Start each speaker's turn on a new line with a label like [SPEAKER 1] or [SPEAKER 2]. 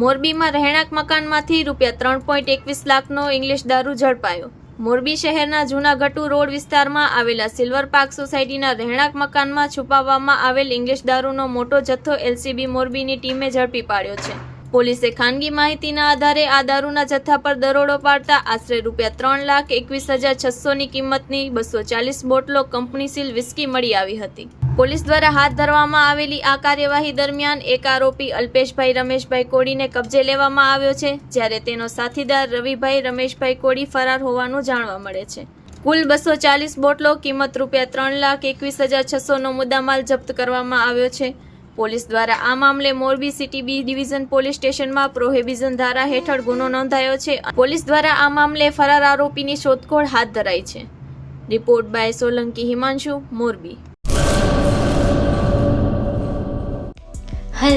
[SPEAKER 1] મોરબીમાં રહેણાંક મકાનમાંથી રૂપિયા ત્રણ પોઈન્ટ એકવીસ લાખનો ઇંગ્લિશ દારૂ ઝડપાયો. મોરબી શહેરના જૂના ગટુ રોડ વિસ્તારમાં આવેલા સિલ્વર પાર્ક સોસાયટીના રહેણાંક મકાનમાં છુપાવવામાં આવેલ ઇંગ્લિશ દારૂનો મોટો જથ્થો એલસીબી મોરબીની ટીમે ઝડપી પાડ્યો છે. પોલીસે ખાનગી માહિતીના આધારે આ દારૂના જથ્થા પર દરોડો પાડતા આશરે રૂપિયા ત્રણ લાખ એકવીસ હજાર છસોની કિંમતની બસો ચાલીસ બોટલો કંપની સીલ વિસ્કી મળી આવી હતી. પોલીસ દ્વારા હાથ ધરવામાં આવેલી આ કાર્યવાહી દરમિયાન એક આરોપી અલ્પેશભાઈ રમેશભાઈ કોડીને કબજે લેવામાં આવ્યો છે, જ્યારે તેનો સાથીદાર રવિભાઈ રમેશભાઈ કોડી ફરાર હોવાનું જાણવા મળે છે. કુલ બસો ચાલીસ બોટલો, કિંમત રૂપિયા ત્રણ લાખ એકવીસ હજાર છસોનો મુદ્દામાલ જપ્ત કરવામાં આવ્યો છે. પોલીસ દ્વારા આ મામલે Morbi city B division police સ્ટેશનમાં પ્રોહિબિઝન ધારા હેઠળ ગુનો નોંધાયો છે. પોલીસ દ્વારા આ મામલે ફરાર આરોપીની શોધખોળ હાથ ધરાઈ છે. Report by Solanki Himanshu, Morbi.